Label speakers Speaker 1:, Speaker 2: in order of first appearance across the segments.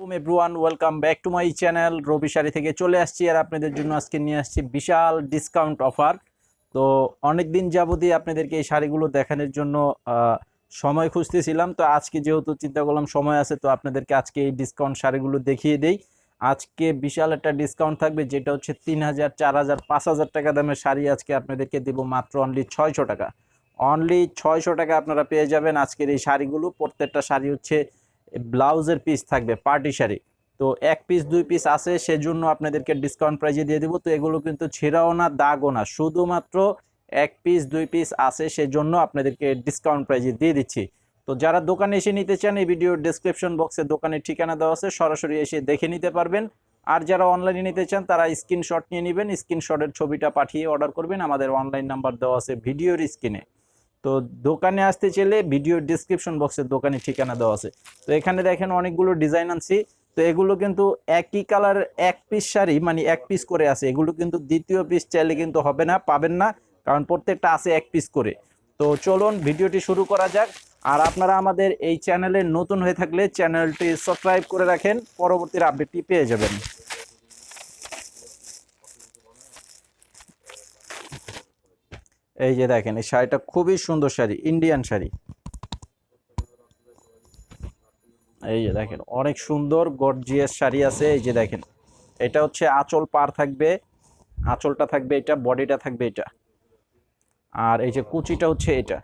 Speaker 1: Everyone welcome back to my channel Robi sari থেকে চলে আসছি আর আপনাদের জন্য আজকে নিয়ে আসছি বিশাল ডিসকাউন্ট অফার তো অনেক দিন যাবতই আপনাদেরকে এই শাড়িগুলো দেখানোর জন্য সময় খুঁজতেছিলাম। তো আজকে যেহেতু চিন্তা করলাম সময় আছে, তো আপনাদেরকে আজকে এই ডিসকাউন্ট শাড়িগুলো দেখিয়ে দেই। আজকে বিশাল একটা ডিসকাউন্ট থাকবে, যেটা হচ্ছে তিন হাজার, চার হাজার, পাঁচ হাজার টাকা দামের শাড়ি আজকে আপনাদেরকে দেবো মাত্র অনলি ছয়শো টাকা। অনলি ছয়শো টাকা আপনারা পেয়ে যাবেন আজকের এই শাড়িগুলো। প্রত্যেকটা শাড়ি হচ্ছে ব্লাউজের পিস থাকবে, পার্টি শাড়ি। তো এক পিস দুই পিস আছে, সেজন্য আপনাদেরকে ডিসকাউন্ট প্রাইজে দিয়ে দেবো। তো এগুলো কিন্তু ছেঁড়াও না, দাগও না। শুধুমাত্র এক পিস দুই পিস আছে, সেজন্য আপনাদেরকে ডিসকাউন্ট প্রাইজে দিয়ে দিচ্ছি। তো যারা দোকানে এসে নিতে চান, এই ভিডিওর ডেসক্রিপশন বক্সে দোকানের ঠিকানা দেওয়া আছে, সরাসরি এসে দেখে নিতে পারবেন। আর যারা অনলাইনে নিতে চান, তারা স্ক্রিনশট নিয়ে নেবেন স্ক্রিনশটের ছবিটা পাঠিয়ে অর্ডার করবেন। আমাদের অনলাইন নাম্বার দেওয়া আছে ভিডিওর স্ক্রিনে তো দোকানে আসতে চাইলে ভিডিও ডিসক্রিপশন বক্সে দোকানে ঠিকানা দেওয়া আছে। তো এখানে দেখেন অনেকগুলো ডিজাইন আনছি। তো এগুলো কিন্তু একই কালার এক পিস শাড়ি মানে এক পিস করে আছে। এগুলো কিন্তু দ্বিতীয় পিস চাইলে কিন্তু হবে না, পাবেন না, কারণ প্রত্যেকটা আছে এক পিস করে। তো চলুন ভিডিওটি শুরু করা যাক। আর আপনারা আমাদের এই চ্যানেলে নতুন হয়ে থাকলে চ্যানেলটি সাবস্ক্রাইব করে রাখেন। পরবর্তীর আপডেটটি পেয়ে যাবেন। এই যে দেখেন, এই শাড়িটা খুবই সুন্দর শাড়ি ইন্ডিয়ান শাড়ি। এই যে দেখেন, অনেক সুন্দর গর্জিয়াস শাড়ি আছে। এই যে দেখেন, এটা হচ্ছে আঁচল পার থাকবে, আঁচলটা থাকবে এটা বডিটা থাকবে এটা। আর এই যে কুচিটা হচ্ছে এটা।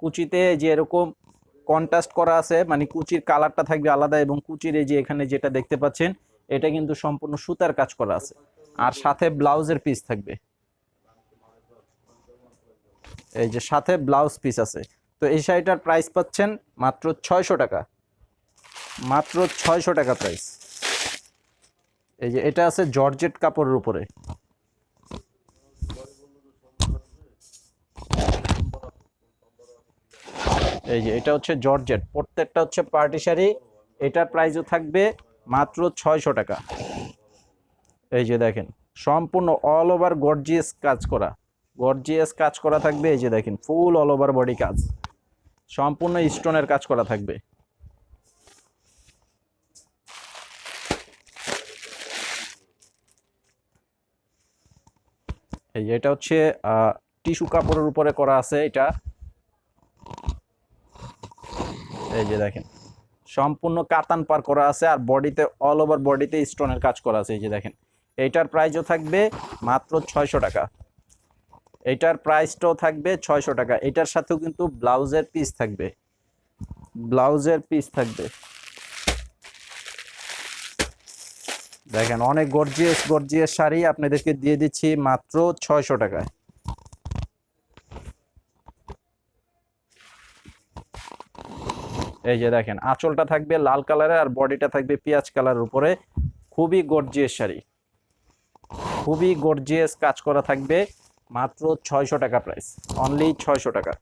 Speaker 1: কুচিতে যে এরকম কন্ট্রাস্ট করা আছে মানে কুচির কালারটা থাকবে আলাদা এবং কুচির এই যে এখানে যেটা দেখতে পাচ্ছেন, এটা কিন্তু সম্পূর্ণ সুতার কাজ করা আছে। আর সাথে ব্লাউজের পিস থাকবে। এই যে সাথে ব্লাউজ পিস আছে। তো এই শাড়িটার প্রাইস পাচ্ছেন মাত্র ছয়শো টাকা। মাত্র ছয়শো টাকা প্রাইস এই যে এটা আছে জর্জেট কাপড়ের উপরে। এই যে এটা হচ্ছে জর্জেট, প্রত্যেকটা হচ্ছে পার্টি শাড়ি। এটার প্রাইসও থাকবে মাত্র ছয়শো টাকা। এই যে দেখেন, সম্পূর্ণ অল ওভার গর্জিয়াস কাজ করা। গর্জিয়াস কাজ করা থাকবে, এই যে দেখেন ফুল অল ওভার বডি কাজ। সম্পূর্ণ স্টোনের কাজ করা থাকবে। এই এটা হচ্ছে টিস্যু কাপড়ের উপরে করা আছে এটা। এই যে দেখেন, সম্পূর্ণ কাতান পার করা আছে আর বডিতে অল ওভার বডিতে স্টোনের কাজ করা আছে, এই যে দেখেন। এইটার প্রাইসও থাকবে মাত্র ছয়শো টাকা। এইটার প্রাইসটাও থাকবে ছয়শো টাকা। এটার সাথেও কিন্তু ব্লাউজের পিস থাকবে। ব্লাউজের পিস থাকবে। দেখেন, অনেক গর্জিয়াস গর্জিয়াস শাড়ি আপনাদেরকে দিয়ে দিচ্ছি মাত্র ছয়শো টাকায়। এই যে দেখেন, আঁচলটা থাকবে লাল কালারের আর বডিটা থাকবে পেঁয়াজ কালারের উপরে। খুবই গর্জিয়াস শাড়ি। খুবই গর্জিয়াস কাজ করা থাকবে। মাত্র ছয়শো টাকা প্রাইস অনলি ছয়শো টাকা।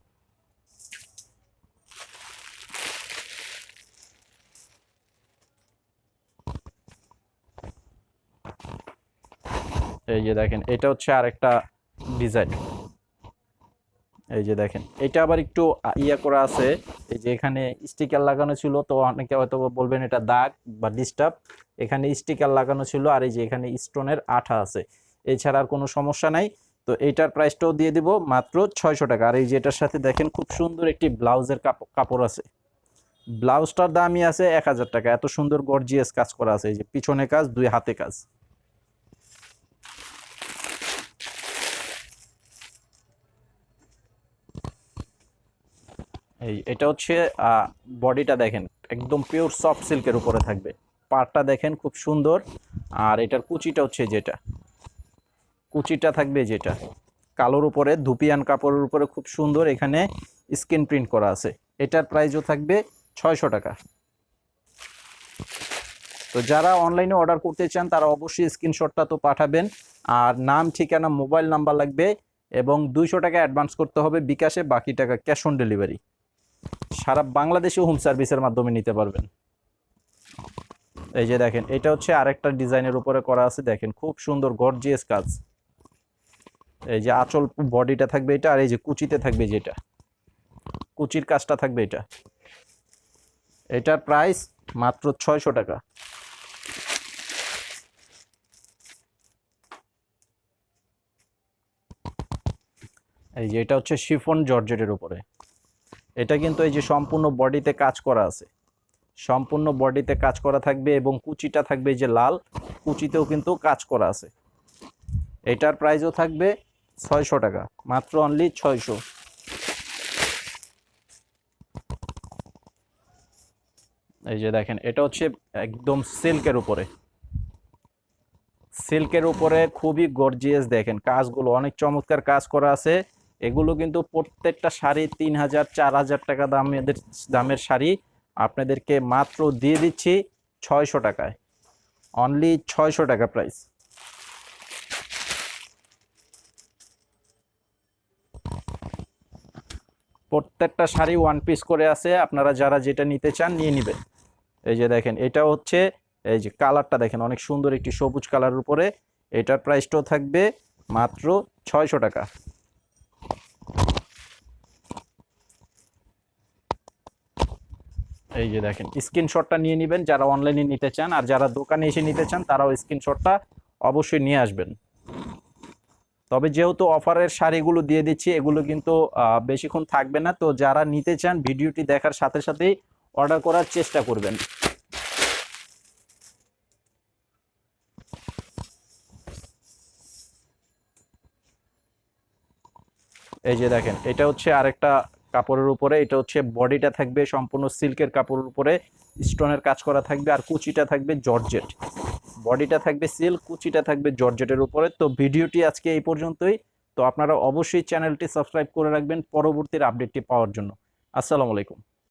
Speaker 1: এই যে দেখেন, এটা হচ্ছে আরেকটা ডিজাইন এই যে দেখেন, এটা আবার একটু ইয়া করা আছে। এই যে এখানে স্টিকার লাগানো ছিল, তো অনেকে হয়তো বলবেন এটা দাগ বা ডিস্টার্ব এখানে স্টিকার লাগানো ছিল, আর এই যে এখানে স্টোনের আঠা আছে। এছাড়া আর কোনো সমস্যা নাই। তো এইটার প্রাইসটাও দিয়ে দিব মাত্র ছয়শো টাকা। আর এই যে এটার সাথে দেখেন খুব সুন্দর একটি ব্লাউজের কাপ- কাপড় আছে। ব্লাউজটার দামই আছে এক হাজার টাকা। এত সুন্দর গর্জিয়াস কাজ করা আছে। এই যে পিছনে কাজ, দুই হাতে কাজ। এই এটা হচ্ছে বডিটা দেখেন, একদম পিওর সফট সিল্কের উপরে থাকবে। পাড়টা দেখেন খুব সুন্দর। আর এটার কুচিটা হচ্ছে যেটা। কুচিটা থাকবে যেটা। কালোর উপরে, ধুপিয়ান কাপড়ের উপরে খুব সুন্দর এখানে স্ক্রিন প্রিন্ট করা আছে। এটার প্রাইসও থাকবে ছয়শো টাকা। তো যারা অনলাইনে অর্ডার করতে চান, তারা অবশ্যই স্ক্রিনশটটা তো পাঠাবেন। আর নাম, ঠিকানা, মোবাইল নাম্বার লাগবে এবং দুইশো টাকা অ্যাডভান্স করতে হবে বিকাশে, বাকি টাকা ক্যাশ অন ডেলিভারি। সারা বাংলাদেশে হোম সার্ভিসের মাধ্যমে নিতে পারবেন। এই যে দেখেন, এটা হচ্ছে আরেকটা ডিজাইনের উপরে করা আছে। দেখেন, খুব সুন্দর, গর্জিয়াস কাজ। এই যে আঁচল বডিটা থাকবে এটা আর এই যে কুচিতে থাকবে যেটা। কুচির কাজটা থাকবে এটা। এটার প্রাইস মাত্র ছয়শো টাকা। এই যে এটা হচ্ছে শিফন জর্জেটের উপরে। এটা কিন্তু এই যে সম্পূর্ণ বডিতে কাজ করা আছে। সম্পূর্ণ বডিতে কাজ করা থাকবে এবং কুচিটা থাকবে যে লাল, কুচিতেও কিন্তু কাজ করা আছে। এটার প্রাইসও থাকবে ছয়শো টাকা। মাত্র অনলি ছয়শো। এই যে দেখেন, এটা হচ্ছে একদম সিল্কের উপরে। সিল্কের উপরে খুবই গর্জিয়াস দেখেন, কাজগুলো অনেক চমৎকার কাজ করা আছে। এগুলো কিন্তু প্রত্যেকটা শাড়ি তিন হাজার, চার হাজার টাকা দামের দামের শাড়ি। আপনাদেরকে মাত্র দিয়ে দিচ্ছি ছয়শো টাকায়। অনলি ছয়শো টাকা প্রাইস প্রত্যেকটা শাড়ি ওয়ান পিস করে আছে, আপনারা যারা যেটা নিতে চান নিয়ে নেবেন। এই যে দেখেন, এটা হচ্ছে, এই যে কালারটা দেখেন, অনেক সুন্দর একটি সবুজ কালারের উপরে, এটার প্রাইসটাও থাকবে মাত্র ছয়শো টাকা। এই যে দেখেন, স্ক্রিনশটটা নিয়ে নেবেন, যারা অনলাইনে নিতে চান, আর যারা দোকানে এসে নিতে চান, তারাও স্ক্রিনশটটা অবশ্যই নিয়ে আসবেন। তবে যেহেতু অফারের শাড়িগুলো দিয়ে দিচ্ছি, এগুলো কিন্তু বেশিক্ষণ থাকবে না। তো যারা নিতে চান, ভিডিওটি দেখার সাথে সাথেই অর্ডার করার চেষ্টা করবেন। এই যে দেখেন, এটা হচ্ছে আরেকটা কাপড়ের উপরে, এটা হচ্ছে বডিটা থাকবে সম্পূর্ণ সিল্কের কাপড়ের উপরে, স্টোনের কাজ করা থাকবে, আর কুচিটা থাকবে জর্জেট। বডিটা থাকবে সিল কুচিটা থাকবে জর্জেটের উপরে। তো ভিডিওটি আজকে এই পর্যন্তই। তো আপনারা অবশ্যই চ্যানেলটি সাবস্ক্রাইব করে রাখবেন পরবর্তীর আপডেটটি পাওয়ার জন্য। আসসালামু আলাইকুম।